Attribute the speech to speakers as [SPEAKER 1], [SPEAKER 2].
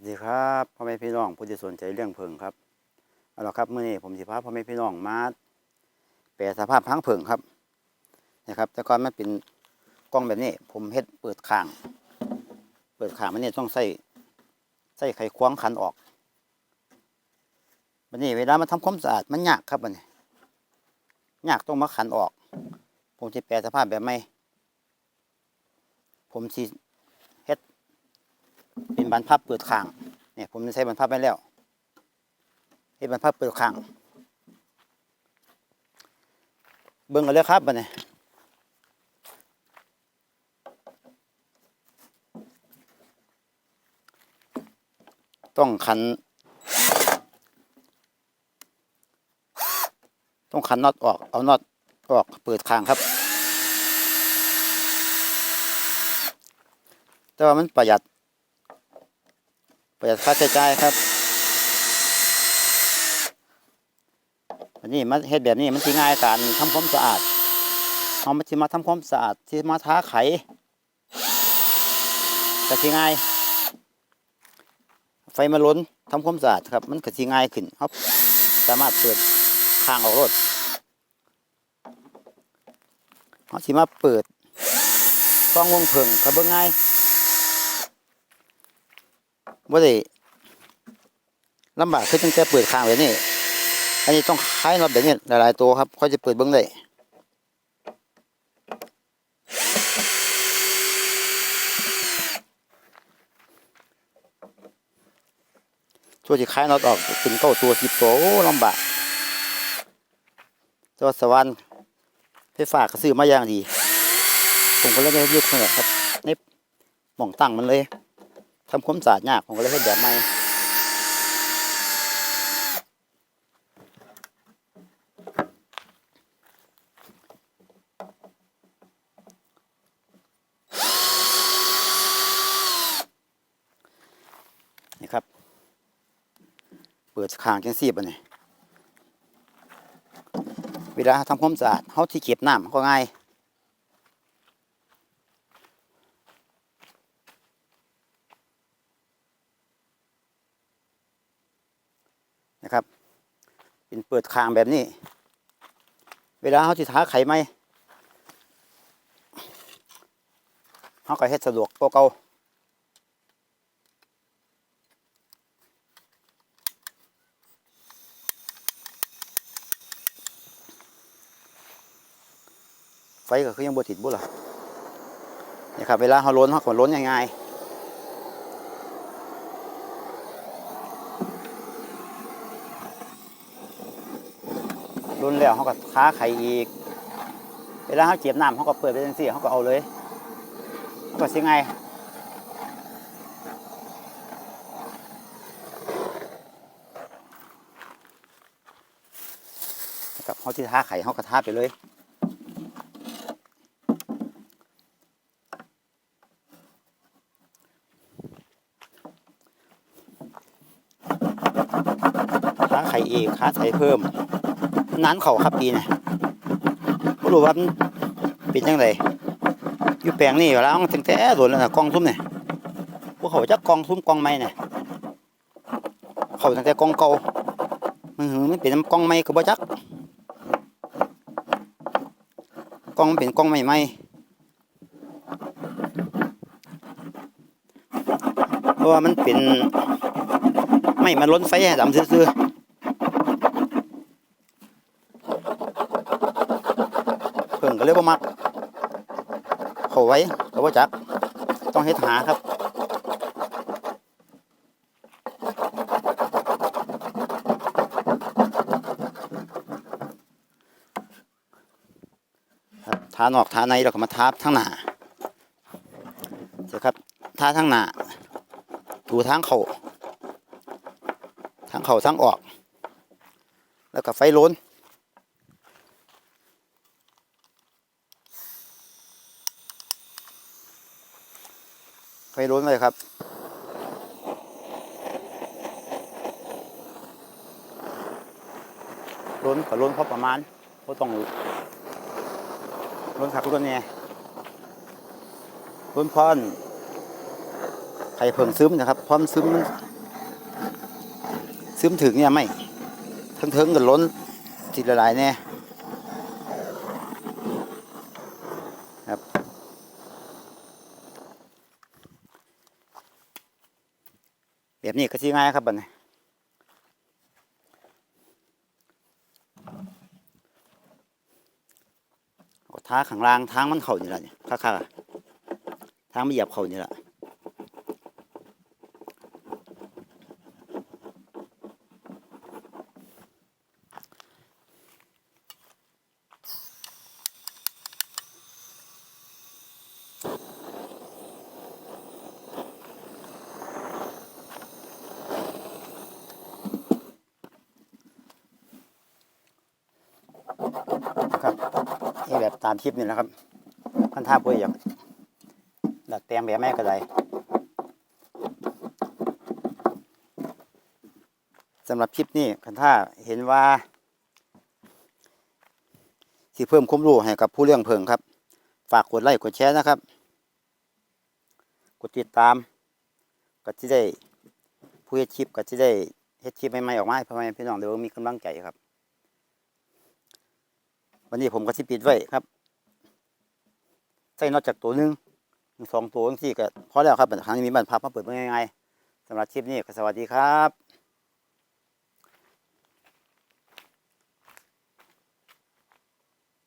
[SPEAKER 1] สวัสดีครับพ่อแม่พี่น้องผู้ที่สนใจเรื่องเพิงครับเอาละครับเมื่อนี้ผมสิพาพ่อแม่พี่น้องมาแปลสภาพพังเพิงครับนะครับ แต่ก่อนมันเป็นกล้องแบบนี้ ผมเฮ็ดเปิดข้าง เปิดข้างมันนี่ต้องใส่ใส่ไขควงคันออกบันนี้เวลามาทำความสะอาดมันยากครับบันนี้ยากต้องมาขันออก ผมจะแปลสภาพแบบไม่ผมสิ เป็นบรรพับเปิดข้างเนี่ยผมใช้บรรพับไปแล้วให้บรรพับเปิดข้างเบิ่งกันเลยครับบัดนี้ต้องขัน ต้องขันน็อตออก เอาน็อตออกเปิดข้างครับ แต่ว่ามันประหยัด ประหยัดค่าใช้จ่ายครับอันนี้มาเฮ็ดแบบนี้มันสิง่ายการทำความสะอาดเอามาที่มาทำความสะอาดที่มาท้าไขก็สิง่าย ไฟมาล้นทำความสะอาดครับ มันก็สิง่ายขึ้นครับ สามารถเปิดข้างออกรถเขาสิมาเปิดกล้องวงเพิงก็เบิ่งง่าย ว่าได้ลำบากคือตั้งแต่เปิดข้างแบบนี้อันนี้ต้องคล้ายน็อตแบบนี้หลายๆตัวครับเขาจะเปิดเบิ้งได้ช่วยจะคล้ายน็อตออกเป็นเก้าตัวสิบตัวโอ้ลำบากตัวสวรรค์ไฟฟ้าก็ซื้อมาอย่างดี ผมก็เลยได้ยุคนี่ครับนี่หม่องตั้งมันเลย ทำความสะอาดยากผมก็เลยให้แบบใหม่นี่ครับ เปิดคางจังสีบอันนี้เวลาทำความสะอาดเขาที่เก็บน้ำก็ง่าย นะครับ เป็นเปิดคางแบบนี้ เวลาเขาที่ท้าไขไหมเขาก็เฮ็ดสะดวกกว่าเก่าไฟก็คือยังบ่ติดบุล่ะนี่ครับเวลาเขาล้นเขาก็ล้นง่ายๆ รุนแล้วเขาก็ค้าไข่อีก เวลาเขาเก็บน้ำเขาก็เปิดไปจังซี่เขาก็เอาเลยเขาก็สิไงกับเขาที่ท้าไข่เขาก็ท้าไปเลยค้าไข่อีกค้าไข่เพิ่ม นั้นเขาครับปีนี่ยไม่รู้ว่ามันเป็นยังไงอยู่แปลงนี่แล้วตั้งแต่โดนแล้วนะกองทุ่มเนี่ยพวกเขาจะกองทุ่มกองไม้เนี่ยเขาตั้งแต่กองเก่ามันหือมันเป็นกองไม้ก็บ่จักกองเป็นกองไม้ไม้เพราะว่ามันเป็นไม่มันล้นไฟให้ดำซื่อๆ เพิ่งก็เลยบ่มักเขาไว้ก็บ่จัก ต้องเฮ็ดหาครับครับทานอกทาในเราก็มาทาทั้งหน้าเสร็จครับทาทั้งหน้าถูทางเขาทางเข่าทางออก แล้วก็ไฟล้น ล้นเลยครับ ล้นก็ล้นพอประมาณก็ต้องล้นครับล้นเนี่ยล้นพอนไข่เพิ่งซึมนะครับ พร้อมนซึมซึมถึงเนี่ยไม่ทั้งเทิงกันล้นสิละลายแน่ครับ แบบนี้ก็ทีง่ายครับบัดนี้ท้าข้างล่างทางมันเข่านี่แหละเนี่ยค่าทางไม่เหยียบเข่านี่แหละ ครับ นี่แบบตามคลิปนี่แหละครับท่านท่าเพื่ออยากดัดแปลงแบบแม่ก็ได้สำหรับคลิปนี้คันท่าเห็นว่าสิเพิ่มความรู้ให้กับผู้เรื่องเพิงครับ ฝากกดไลค์กดแชร์นะครับ กดติดตาม ก็จะได้ผู้เฮ็ดคลิปก็จะได้เฮ็ดคลิปใหม่ๆออกมาให้พ่อแม่พี่น้องเดี๋ยวมีกำลังใจครับ วันนี้ผมก็สิปิดไว้ครับ ใส่นอกจากตัวหนึ่งสองตัวจังซี่ก็พอแล้วครับครั้งนี้มีบันพับมาเปิดเมื่อไงายๆสำหรับคลิปนี้ก็สวัสดีครับ